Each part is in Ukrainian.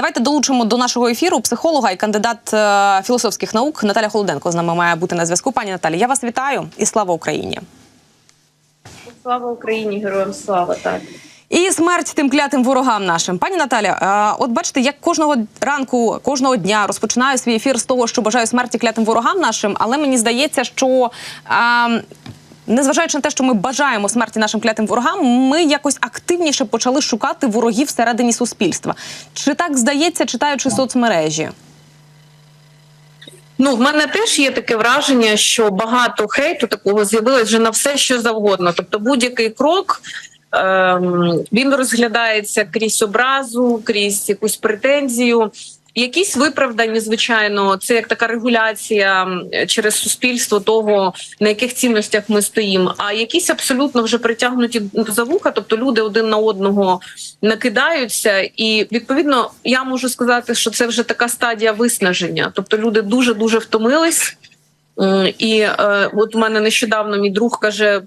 Давайте долучимо до нашого ефіру психолога і кандидат е, філософських наук Наталя Холоденко з нами має бути на зв'язку. Пані Наталі, я вас вітаю і слава Україні. Слава Україні, героям слава так. І смерть тим клятим ворогам нашим. Пані Наталя, е, от бачите, як кожного ранку, кожного дня розпочинаю свій ефір з того, що бажаю смерті клятим ворогам нашим, але мені здається, що. е, Незважаючи на те, що ми бажаємо смерті нашим клятим ворогам, ми якось активніше почали шукати ворогів всередині суспільства. Чи так здається, читаючи соцмережі? Ну, в мене теж є таке враження, що багато хейту такого з'явилось вже на все, що завгодно. Тобто, будь-який крок ем, він розглядається крізь образу, крізь якусь претензію. Якісь виправдані, звичайно, це як така регуляція через суспільство того, на яких цінностях ми стоїмо. А якісь абсолютно вже притягнуті за вуха, тобто люди один на одного накидаються, і відповідно я можу сказати, що це вже така стадія виснаження. Тобто люди дуже дуже втомились. І е, от у мене нещодавно мій друг каже.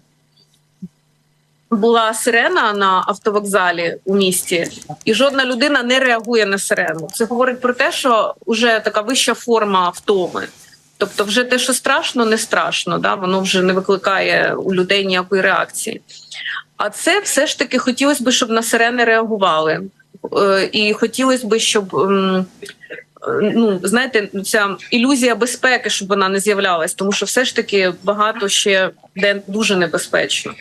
Була сирена на автовокзалі у місті, і жодна людина не реагує на сирену. Це говорить про те, що вже така вища форма втоми. Тобто, вже те, що страшно, не страшно, да? воно вже не викликає у людей ніякої реакції. А це все ж таки хотілося б, щоб на сирени реагували. Е, І хотілося б, щоб м, е, ну знаєте, ця ілюзія безпеки, щоб вона не з'являлась, тому що все ж таки багато ще де дуже небезпечно.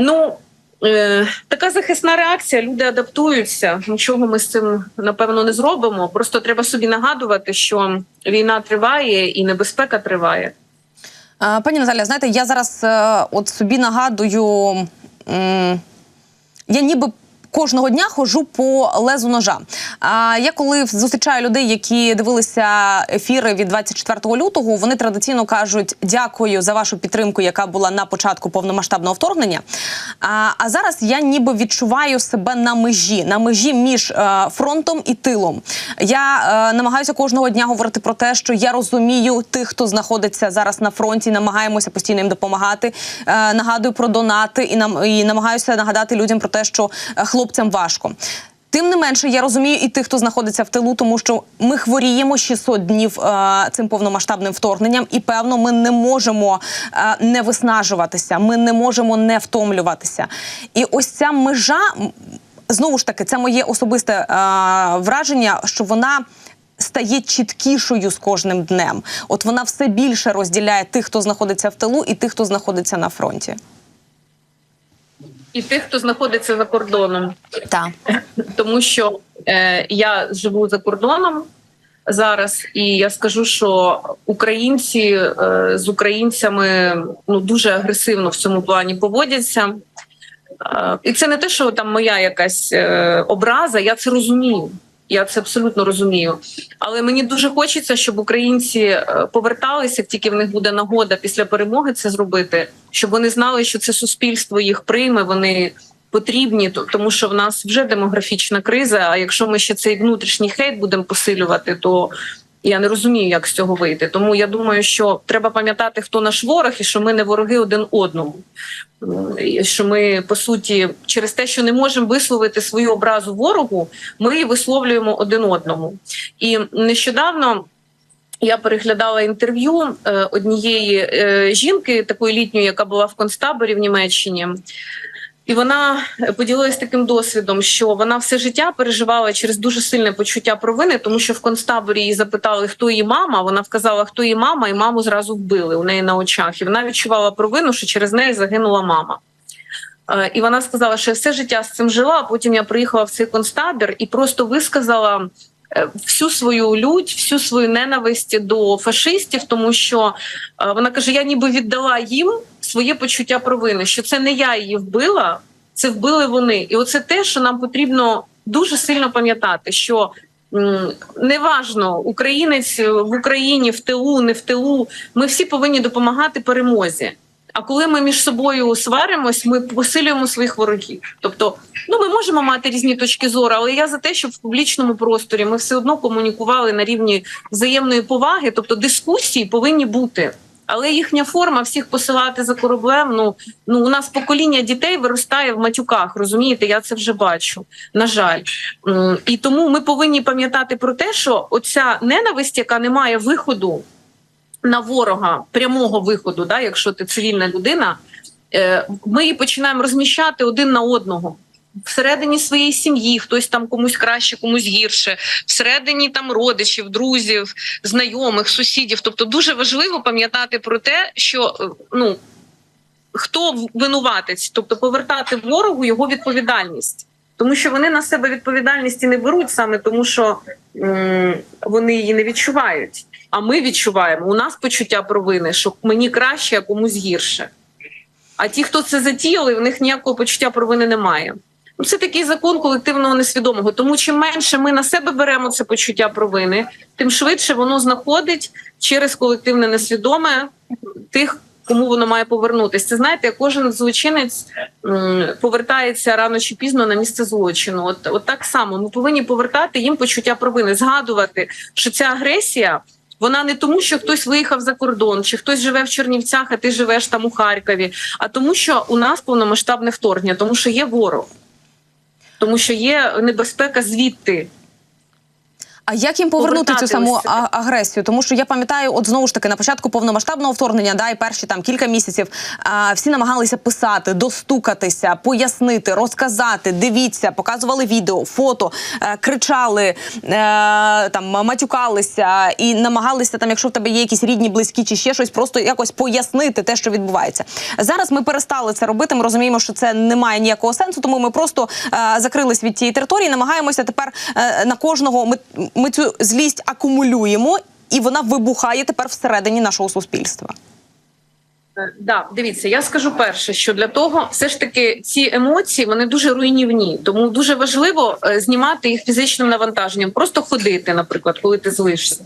Ну е, така захисна реакція. Люди адаптуються. Нічого ми з цим напевно не зробимо. Просто треба собі нагадувати, що війна триває і небезпека триває. Пані Наталя, знаєте, я зараз е, от собі нагадую, я ніби. Кожного дня ходжу по лезу ножа. А я коли зустрічаю людей, які дивилися ефіри від 24 лютого, вони традиційно кажуть дякую за вашу підтримку, яка була на початку повномасштабного вторгнення. А, а зараз я ніби відчуваю себе на межі, на межі між е, фронтом і тилом. Я е, намагаюся кожного дня говорити про те, що я розумію тих, хто знаходиться зараз на фронті, намагаємося постійно їм допомагати. Е, нагадую про донати і нам і намагаюся нагадати людям про те, що е, хлопцям важко. Тим не менше, я розумію і тих, хто знаходиться в тилу, тому що ми хворіємо 600 днів е, цим повномасштабним вторгненням, і певно, ми не можемо е, не виснажуватися, ми не можемо не втомлюватися. І ось ця межа знову ж таки, це моє особисте е, враження, що вона. Стає чіткішою з кожним днем. От вона все більше розділяє тих, хто знаходиться в тилу, і тих, хто знаходиться на фронті. І тих, хто знаходиться за кордоном. Так. тому що е, я живу за кордоном зараз, і я скажу, що українці е, з українцями ну дуже агресивно в цьому плані поводяться. Е, і це не те, що там моя якась е, образа, я це розумію. Я це абсолютно розумію. Але мені дуже хочеться, щоб українці е, поверталися, як тільки в них буде нагода після перемоги це зробити, щоб вони знали, що це суспільство їх прийме. Вони потрібні, то- тому що в нас вже демографічна криза. А якщо ми ще цей внутрішній хейт будемо посилювати, то я не розумію, як з цього вийти. Тому я думаю, що треба пам'ятати, хто наш ворог, і що ми не вороги один одному. Що ми по суті через те, що не можемо висловити свою образу ворогу, ми висловлюємо один одному. І нещодавно. Я переглядала інтерв'ю е, однієї е, жінки, такої літньої, яка була в концтаборі в Німеччині. І вона поділилась таким досвідом, що вона все життя переживала через дуже сильне почуття провини, тому що в концтаборі її запитали, хто її мама. Вона вказала, хто її мама, і маму зразу вбили у неї на очах. І вона відчувала провину, що через неї загинула мама. Е, І вона сказала, що я все життя з цим жила. Потім я приїхала в цей концтабір і просто висказала е, всю свою лють, всю свою ненависть до фашистів, тому що е, вона каже: я ніби віддала їм своє почуття провини, що це не я її вбила, це вбили вони. І оце те, що нам потрібно дуже сильно пам'ятати, що. Неважно, українець в Україні, в ТУ, не в ТУ. Ми всі повинні допомагати перемозі. А коли ми між собою сваримось, ми посилюємо своїх ворогів. Тобто, ну ми можемо мати різні точки зору, але я за те, щоб в публічному просторі ми все одно комунікували на рівні взаємної поваги. Тобто дискусії повинні бути. Але їхня форма всіх посилати за кораблем. Ну ну у нас покоління дітей виростає в матюках. Розумієте, я це вже бачу. На жаль, і тому ми повинні пам'ятати про те, що оця ненависть, яка не має виходу на ворога, прямого виходу, да, якщо ти цивільна людина, е, ми її починаємо розміщати один на одного. Всередині своєї сім'ї хтось там комусь краще, комусь гірше, всередині там родичів, друзів, знайомих, сусідів. Тобто дуже важливо пам'ятати про те, що е, ну хто винуватець, тобто повертати ворогу його відповідальність, тому що вони на себе відповідальності не беруть саме тому, що м, вони її не відчувають. А ми відчуваємо у нас почуття провини, що мені краще, а комусь гірше. А ті, хто це затіяли, в них ніякого почуття провини немає. Ну, Це такий закон колективного несвідомого. Тому чим менше ми на себе беремо це почуття провини, тим швидше воно знаходить через колективне несвідоме тих, кому воно має повернутися. Це знаєте, кожен злочинець повертається рано чи пізно на місце злочину. От, от так само ми повинні повертати їм почуття провини, згадувати, що ця агресія. Вона не тому, що хтось виїхав за кордон, чи хтось живе в Чернівцях, а ти живеш там у Харкові, а тому, що у нас повномасштабне вторгнення, тому що є ворог, тому що є небезпека звідти. А як їм повернути цю саму а- агресію? Тому що я пам'ятаю, от знову ж таки на початку повномасштабного вторгнення, да, і перші там кілька місяців а, всі намагалися писати, достукатися, пояснити, розказати. Дивіться, показували відео, фото, е, кричали, е, там матюкалися і намагалися там, якщо в тебе є якісь рідні, близькі чи ще щось, просто якось пояснити те, що відбувається. Зараз ми перестали це робити. Ми розуміємо, що це не має ніякого сенсу, тому ми просто е, закрились від тієї території, намагаємося тепер е, на кожного. Ми, ми цю злість акумулюємо, і вона вибухає тепер всередині нашого суспільства. Е, Да, дивіться, я скажу перше, що для того все ж таки ці емоції вони дуже руйнівні, тому дуже важливо е, знімати їх фізичним навантаженням, просто ходити, наприклад, коли ти злишся.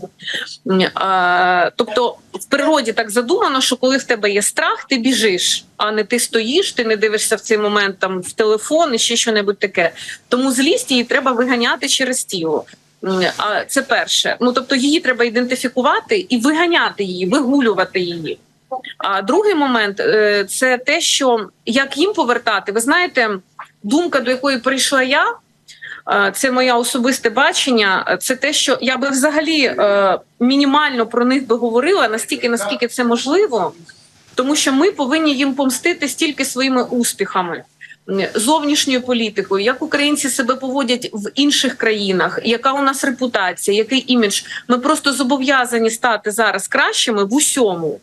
Тобто в природі так задумано, що коли в тебе є страх, ти біжиш, а не ти стоїш, ти не дивишся в цей момент там в телефон і ще що-небудь таке. Тому злість її треба виганяти через тіло. А це перше. Ну тобто її треба ідентифікувати і виганяти її, вигулювати її. А другий момент е, це те, що як їм повертати, ви знаєте, думка, до якої прийшла я. е, Це моє особисте бачення. Це те, що я би взагалі е, мінімально про них би говорила настільки, наскільки це можливо, тому що ми повинні їм помстити стільки своїми успіхами, зовнішньою політикою, як українці себе поводять в інших країнах, яка у нас репутація, який імідж. Ми просто зобов'язані стати зараз кращими в усьому.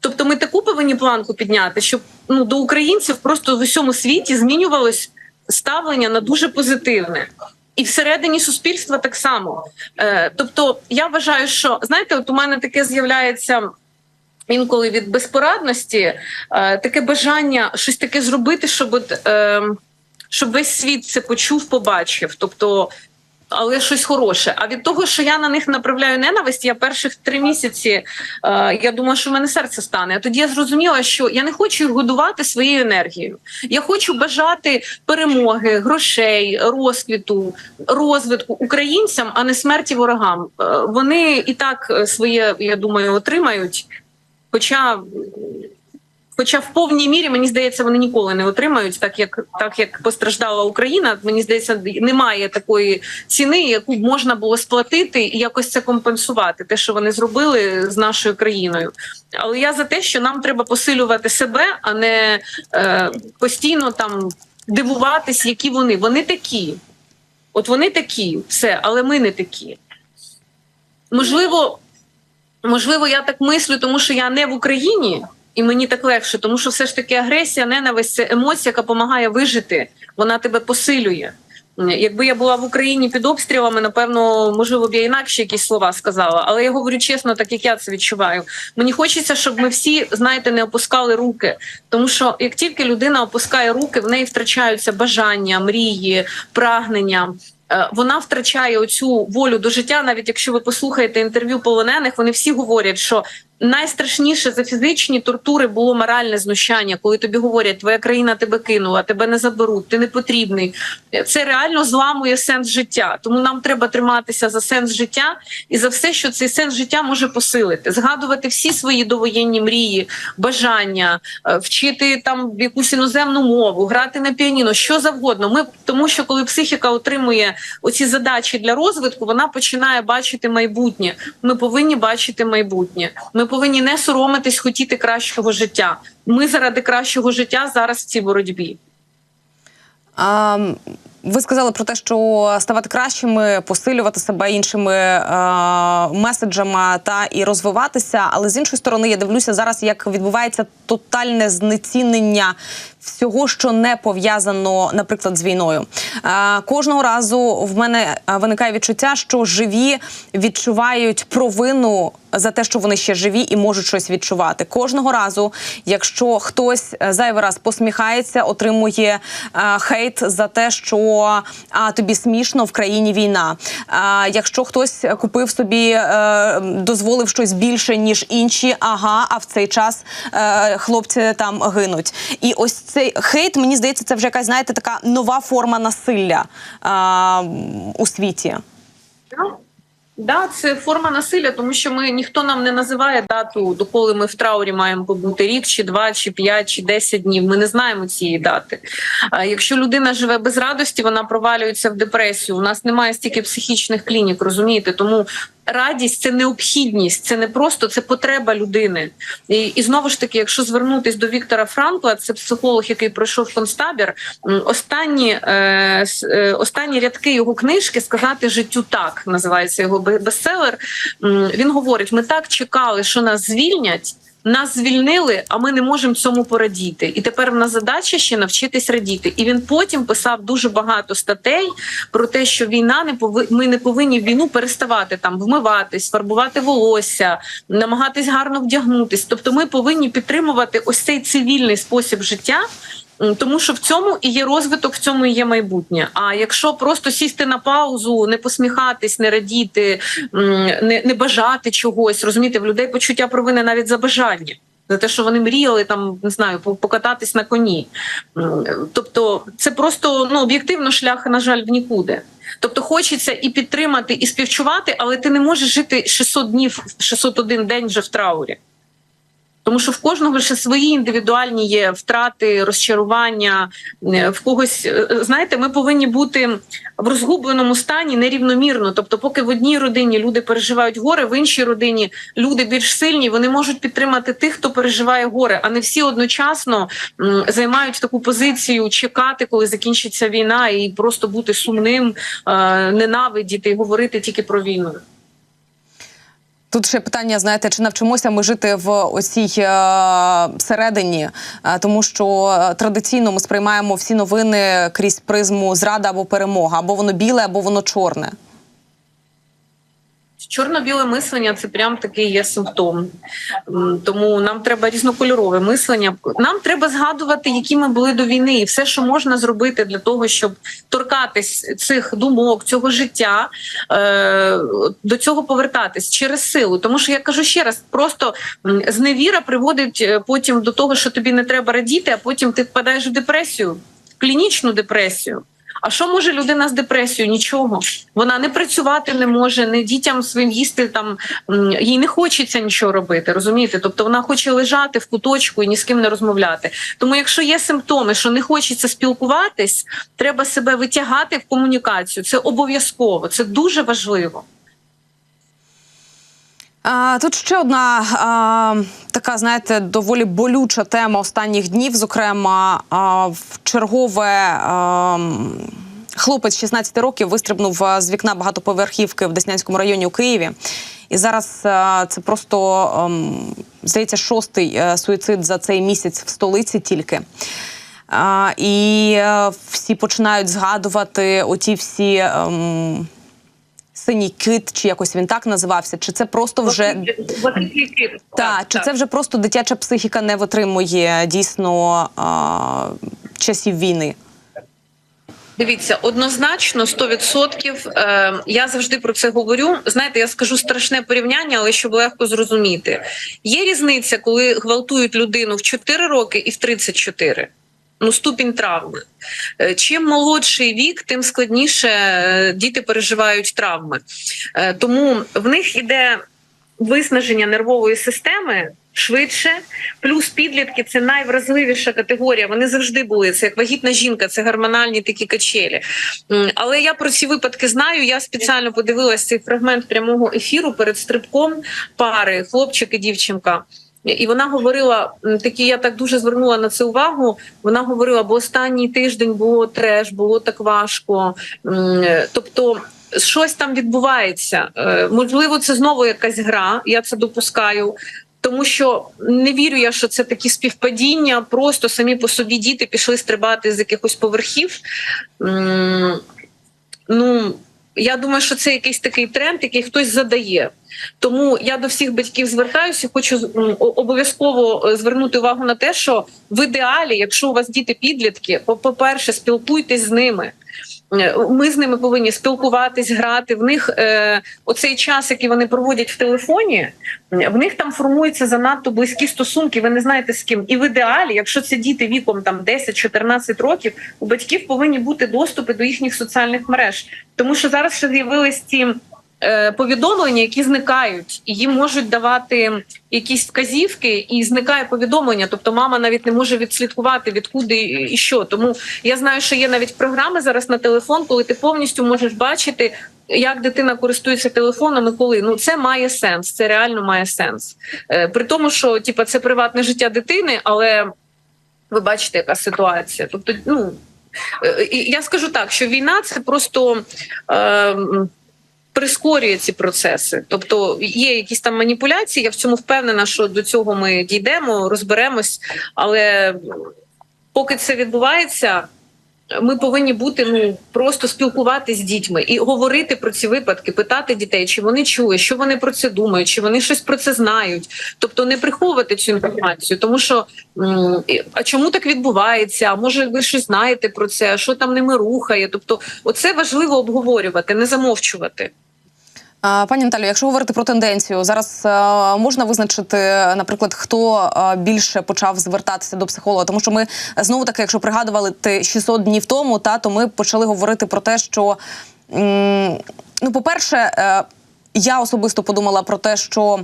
Тобто ми таку повинні планку підняти, щоб ну до українців просто в усьому світі змінювалось ставлення на дуже позитивне. І всередині суспільства так само. Е, тобто, я вважаю, що знаєте, от у мене таке з'являється інколи від безпорадності, е, таке бажання щось таке зробити, щоб от, е, щоб весь світ це почув, побачив. Тобто, але щось хороше. А від того, що я на них направляю ненависть, я перших три місяці е, я думаю, що в мене серце стане. А тоді я зрозуміла, що я не хочу їх годувати своєю енергією. Я хочу бажати перемоги, грошей, розквіту, розвитку українцям, а не смерті ворогам. Е, вони і так е, своє, я думаю, отримають. Хоча Хоча в повній мірі мені здається, вони ніколи не отримають, так як так як постраждала Україна. Мені здається, немає такої ціни, яку б можна було сплатити і якось це компенсувати, те, що вони зробили з нашою країною. Але я за те, що нам треба посилювати себе, а не е, постійно там дивуватись, які вони. Вони такі. От вони такі, все, але ми не такі. Можливо, можливо, я так мислю, тому що я не в Україні. І мені так легше, тому що все ж таки агресія, ненависть це емоція, яка допомагає вижити. Вона тебе посилює. Якби я була в Україні під обстрілами, напевно, можливо, б я інакше якісь слова сказала. Але я говорю чесно, так як я це відчуваю. Мені хочеться, щоб ми всі, знаєте, не опускали руки. Тому що як тільки людина опускає руки, в неї втрачаються бажання, мрії, прагнення. Е, Вона втрачає оцю волю до життя. Навіть якщо ви послухаєте інтерв'ю полонених, вони всі говорять, що Найстрашніше за фізичні тортури було моральне знущання, коли тобі говорять, твоя країна тебе кинула, тебе не заберуть, ти не потрібний. Це реально зламує сенс життя. Тому нам треба триматися за сенс життя і за все, що цей сенс життя може посилити, згадувати всі свої довоєнні мрії, бажання, е, вчити там якусь іноземну мову, грати на піаніно, що завгодно. Ми тому, що коли психіка отримує оці задачі для розвитку, вона починає бачити майбутнє. Ми повинні бачити майбутнє. Ми повинні не соромитись, хотіти кращого життя. Ми заради кращого життя зараз в цій боротьбі. А, ви сказали про те, що ставати кращими, посилювати себе іншими е, меседжами та і розвиватися. Але з іншої сторони, я дивлюся зараз, як відбувається тотальне знецінення всього, що не пов'язано, наприклад, з війною. Е, кожного разу в мене виникає відчуття, що живі відчувають провину за те, що вони ще живі і можуть щось відчувати. Кожного разу, якщо хтось е, зайвий раз посміхається, отримує е, хейт за те, що а тобі смішно в країні війна. А, якщо хтось купив собі, е, дозволив щось більше ніж інші, ага, а в цей час е, хлопці там гинуть. І ось цей хейт, мені здається, це вже якась знаєте така нова форма насилля а, у світі. Да, це форма насилля, тому що ми ніхто нам не називає дату, доколи ми в траурі маємо побути рік, чи два, чи п'ять, чи десять днів. Ми не знаємо цієї дати. А якщо людина живе без радості, вона провалюється в депресію. У нас немає стільки психічних клінік, розумієте? Тому радість це необхідність, це не просто це потреба людини. І, і знову ж таки, якщо звернутись до Віктора Франкла, це психолог, який пройшов концтабір, останні, е, е, останні рядки його книжки сказати життю так називається його бе- бестселер. Він говорить: ми так чекали, що нас звільнять. Нас звільнили, а ми не можемо цьому порадіти. І тепер в нас задача ще навчитись радіти. І він потім писав дуже багато статей про те, що війна не пови... ми не повинні війну переставати там вмиватись, фарбувати волосся, намагатись гарно вдягнутись. Тобто, ми повинні підтримувати ось цей цивільний спосіб життя. Тому що в цьому і є розвиток, в цьому і є майбутнє. А якщо просто сісти на паузу, не посміхатись, не радіти, не, не бажати чогось, розумієте, в людей почуття провини навіть за бажання. За те, що вони мріяли там, не знаю, покататись на коні. Тобто, це просто ну об'єктивно шлях, на жаль, в нікуди. Тобто, хочеться і підтримати, і співчувати, але ти не можеш жити 600 днів, 601 день вже в траурі. Тому що в кожного ще свої індивідуальні є втрати, розчарування. е, В когось е, знаєте, ми повинні бути в розгубленому стані нерівномірно. Тобто, поки в одній родині люди переживають горе, в іншій родині люди більш сильні, вони можуть підтримати тих, хто переживає горе, а не всі одночасно займають таку позицію чекати, коли закінчиться війна, і просто бути сумним, е, ненавидіти і говорити тільки про війну. Тут ще питання: знаєте, чи навчимося ми жити в оцій е, середині, Е, тому що е, традиційно ми сприймаємо всі новини крізь призму зрада або перемога, або воно біле, або воно чорне. Чорно-біле мислення це прям такий є симптом. Тому нам треба різнокольорове мислення. Нам треба згадувати, які ми були до війни, і все, що можна зробити для того, щоб торкатись цих думок, цього життя, е, до цього повертатись через силу. Тому що я кажу ще раз: просто зневіра приводить е, потім до того, що тобі не треба радіти, а потім ти впадаєш в депресію, клінічну депресію. А що може людина з депресією? Нічого. Вона не працювати не може, не дітям своїм їсти там їй не хочеться нічого робити. Розумієте? Тобто вона хоче лежати в куточку і ні з ким не розмовляти. Тому, якщо є симптоми, що не хочеться спілкуватись, треба себе витягати в комунікацію. Це обов'язково, це дуже важливо. Тут ще одна а, така, знаєте, доволі болюча тема останніх днів. Зокрема, а, в чергове. А, Хлопець 16 років вистрибнув з вікна багатоповерхівки в Деснянському районі у Києві. І зараз це просто ем, здається шостий е, суїцид за цей місяць в столиці тільки. І е, всі починають згадувати оті всі. Синій кит, чи якось він так називався, чи це просто вже та чи це вже просто дитяча психіка не витримує дійсно а, часів війни? Дивіться, однозначно 100%. Е, я завжди про це говорю. Знаєте, я скажу страшне порівняння, але щоб легко зрозуміти. Є різниця, коли гвалтують людину в 4 роки і в 34. Ну, ступінь травми. Е, Чим молодший вік, тим складніше е, діти переживають травми. Е, Тому в них іде виснаження нервової системи швидше. Плюс підлітки це найвразливіша категорія. Вони завжди були. Це як вагітна жінка, це гормональні такі качелі. Але я про ці випадки знаю. Я спеціально подивилася цей фрагмент прямого ефіру перед стрибком пари, хлопчик і дівчинка. І вона говорила такі, я так дуже звернула на це увагу. Вона говорила, бо останній тиждень було треш, було так важко. Тобто, щось там відбувається. Е, Можливо, це знову якась гра. Я це допускаю. Тому що не вірю я, що це такі співпадіння. Просто самі по собі діти пішли стрибати з якихось поверхів. Ну я думаю, що це якийсь такий тренд, який хтось задає. Тому я до всіх батьків звертаюся. Хочу обов'язково е, звернути увагу на те, що в ідеалі, якщо у вас діти підлітки, по-перше, спілкуйтесь з ними. Е, Ми з ними повинні спілкуватись, грати. В них е, оцей час, який вони проводять в телефоні, в них там формуються занадто близькі стосунки. Ви не знаєте з ким. І в ідеалі, якщо це діти віком там 10-14 років, у батьків повинні бути доступи до їхніх соціальних мереж, тому що зараз ще з'явились ці. Е, Повідомлення, які зникають, і їм можуть давати якісь вказівки, і зникає повідомлення. Тобто, мама навіть не може відслідкувати відкуди і що. Тому я знаю, що є навіть програми зараз на телефон, коли ти повністю можеш бачити, як дитина користується телефоном і коли. Ну це має сенс, це реально має сенс. Е, При тому, що типа це приватне життя дитини, але ви бачите, яка ситуація. Тобто, ну е, я скажу так, що війна це просто. Е, м, Прискорює ці процеси, тобто є якісь там маніпуляції. Я в цьому впевнена, що до цього ми дійдемо, розберемось. Але поки це відбувається, ми повинні бути ну просто спілкуватися з дітьми і говорити про ці випадки, питати дітей, чи вони чули, що вони про це думають, чи вони щось про це знають. Тобто не приховувати цю інформацію, тому що а чому так відбувається? А може, ви щось знаєте про це? А що там ними рухає? Тобто, оце важливо обговорювати, не замовчувати. Пані Наталю, якщо говорити про тенденцію, зараз е, можна визначити, наприклад, хто е, більше почав звертатися до психолога, тому що ми знову таки, якщо пригадували 600 днів тому, та то ми почали говорити про те, що ну, по-перше, е, я особисто подумала про те, що.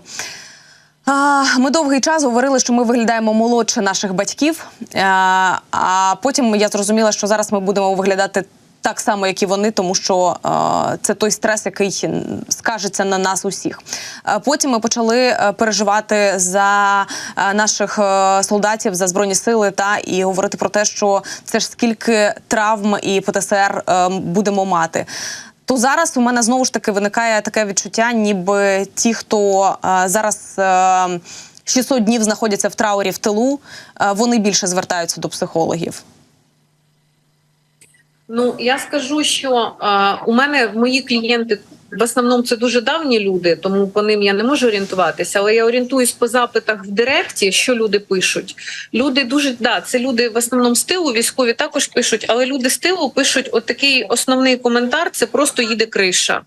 Ми довгий час говорили, що ми виглядаємо молодше наших батьків. А потім я зрозуміла, що зараз ми будемо виглядати так само, як і вони, тому що е, це той стрес, який скажеться на нас усіх. Е, Потім ми почали е, переживати за наших солдатів, за збройні сили, та і говорити про те, що це ж скільки травм і ПТСР будемо мати. То зараз у мене знову ж таки виникає таке відчуття, ніби ті, хто зараз е, 600 днів знаходяться в траурі в тилу, вони більше звертаються до психологів. Ну я скажу, що е, у мене мої клієнти в основному це дуже давні люди, тому по ним я не можу орієнтуватися. Але я орієнтуюсь по запитах в Директі, що люди пишуть. Люди дуже да, це люди в основному з тилу, військові також пишуть, але люди з тилу пишуть отакий основний коментар: це просто їде криша.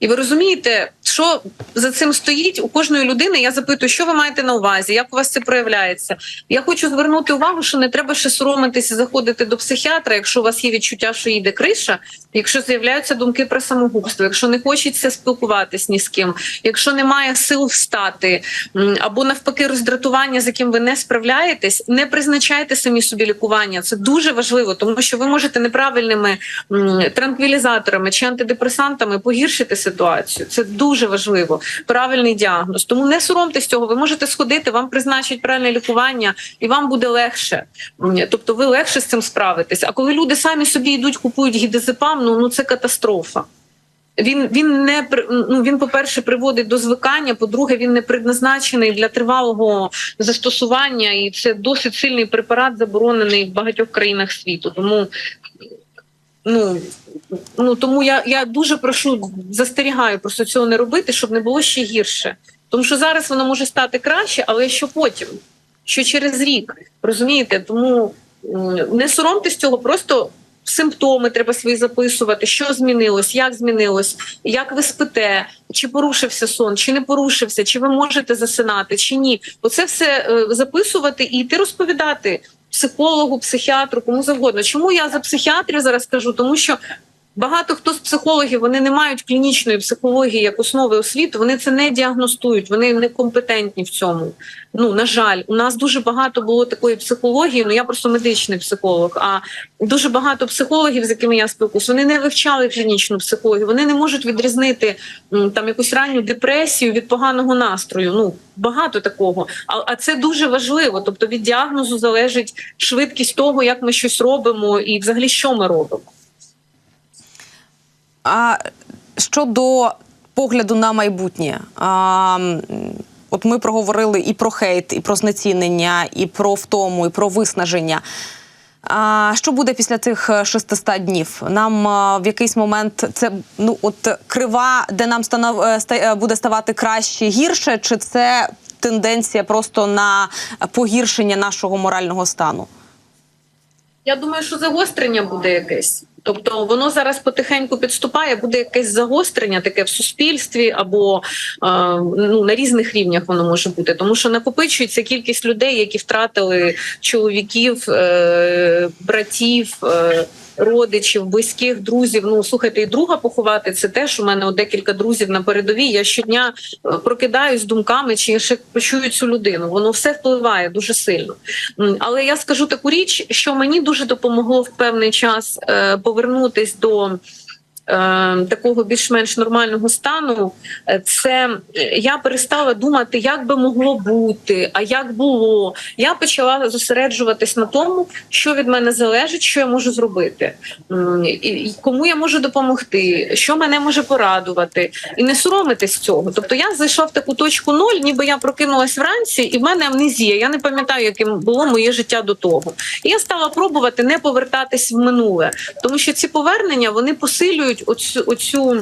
І ви розумієте, що за цим стоїть у кожної людини. Я запитую, що ви маєте на увазі, як у вас це проявляється. Я хочу звернути увагу, що не треба ще соромитися, заходити до психіатра, якщо у вас є відчуття, що їде криша, якщо з'являються думки про самогубство, якщо не хочеться спілкуватись ні з ким, якщо немає сил встати, або навпаки роздратування, з яким ви не справляєтесь, не призначайте самі собі лікування. Це дуже важливо, тому що ви можете неправильними транквілізаторами чи антидепресантами погіршити ситуацію. Це дуже важливо. Правильний діагноз. Тому не соромтесь цього. Ви можете сходити, вам призначать правильне лікування, і вам буде легше. Тобто, ви легше з цим справитесь. А коли люди самі собі йдуть, купують гідезепам, ну, ну це катастрофа. Він він не ну він, по-перше, приводить до звикання. По-друге, він не предназначений для тривалого застосування, і це досить сильний препарат, заборонений в багатьох країнах світу. Тому ну, ну тому я, я дуже прошу застерігаю просто цього не робити, щоб не було ще гірше. Тому що зараз воно може стати краще, але що потім? Що через рік розумієте? Тому не соромтесь цього, просто симптоми треба свої записувати, що змінилось, як змінилось, як ви спите, чи порушився сон, чи не порушився, чи ви можете засинати, чи ні. Оце все е, записувати і йти розповідати психологу, психіатру, кому завгодно. Чому я за психіатрів зараз кажу? Тому що Багато хто з психологів вони не мають клінічної психології як основи освіти. Вони це не діагностують, вони не компетентні в цьому. Ну на жаль, у нас дуже багато було такої психології. Ну я просто медичний психолог. А дуже багато психологів, з якими я спілкуюсь, вони не вивчали клінічну психологію. Вони не можуть відрізнити там якусь ранню депресію від поганого настрою. Ну багато такого. А, а це дуже важливо. Тобто від діагнозу залежить швидкість того, як ми щось робимо, і взагалі що ми робимо. А щодо погляду на майбутнє, а, от ми проговорили і про хейт, і про знецінення, і про втому, і про виснаження. А що буде після цих е, 600 днів? Нам а, в якийсь момент це ну от крива, де нам станов, е, ста- е, буде ставати краще гірше, чи це тенденція просто на погіршення нашого морального стану? Я думаю, що загострення буде якесь. Тобто воно зараз потихеньку підступає, буде якесь загострення таке в суспільстві або е, ну на різних рівнях воно може бути, тому що накопичується кількість людей, які втратили чоловіків, е, братів. Родичів, близьких, друзів. Ну слухайте, і друга поховати це теж у мене от декілька друзів на передовій. Я щодня е, прокидаюсь думками, чи я ще почую цю людину. Воно все впливає дуже сильно. Але я скажу таку річ, що мені дуже допомогло в певний час е, повернутись до такого більш-менш нормального стану. Е, Це е, я перестала думати, як би могло бути, а як було. Я почала зосереджуватись на тому, що від мене залежить, що я можу зробити, і кому я можу допомогти, що мене може порадувати, і не соромитись цього. Тобто я зайшла в таку точку ноль, ніби я прокинулась вранці, і в мене амнезія. Я не пам'ятаю, яким було моє життя до того. І я стала пробувати не повертатись в минуле, тому що ці повернення вони посилюють оцю, оцю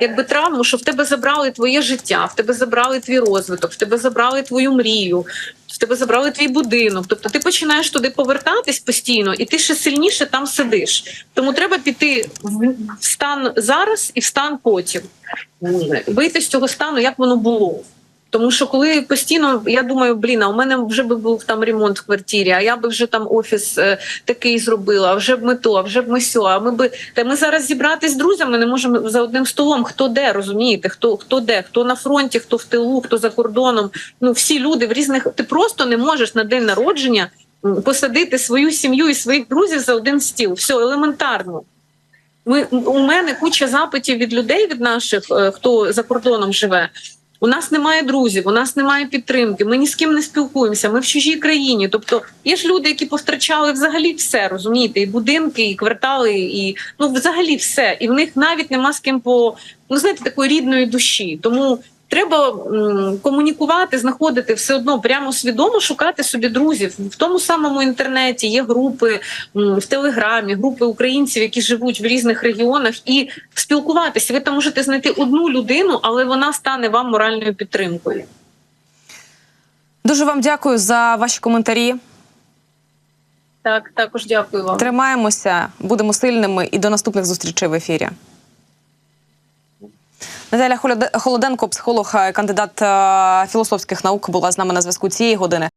якби травму, що в тебе забрали твоє життя, в тебе забрали твій розвиток, в тебе забрали твою мрію. В тебе забрали твій будинок, тобто ти починаєш туди повертатись постійно, і ти ще сильніше там сидиш. Тому треба піти в стан зараз і в стан потім. Вийти з цього стану, як воно було. Тому що коли постійно я думаю, блін, а у мене вже би був там ремонт в квартирі, а я би вже там офіс е, такий зробила, а вже б ми то, а вже б ми сьо. А ми би та ми зараз зібратись з друзями не можемо за одним столом. Хто де розумієте? Хто хто де, хто на фронті, хто в тилу, хто за кордоном. Ну всі люди в різних. Ти просто не можеш на день народження посадити свою сім'ю і своїх друзів за один стіл. Все елементарно. Ми у мене куча запитів від людей, від наших, е, хто за кордоном живе. У нас немає друзів, у нас немає підтримки. Ми ні з ким не спілкуємося. Ми в чужій країні. Тобто є ж люди, які повтрачали взагалі все, розумієте, і будинки, і квартали, і ну взагалі все. І в них навіть нема з ким по ну знаєте, такої рідної душі. Тому треба комунікувати, знаходити все одно прямо свідомо шукати собі друзів в тому самому інтернеті. Є групи в телеграмі, групи українців, які живуть в різних регіонах, і спілкуватися. Ви там можете знайти одну людину, але вона стане вам моральною підтримкою. Дуже вам дякую за ваші коментарі. Так, також дякую вам. Тримаємося, будемо сильними і до наступних зустрічей в ефірі. Наталя Холоде- Холоденко, психолог, е, кандидат е, філософських наук, була з нами на зв'язку цієї години.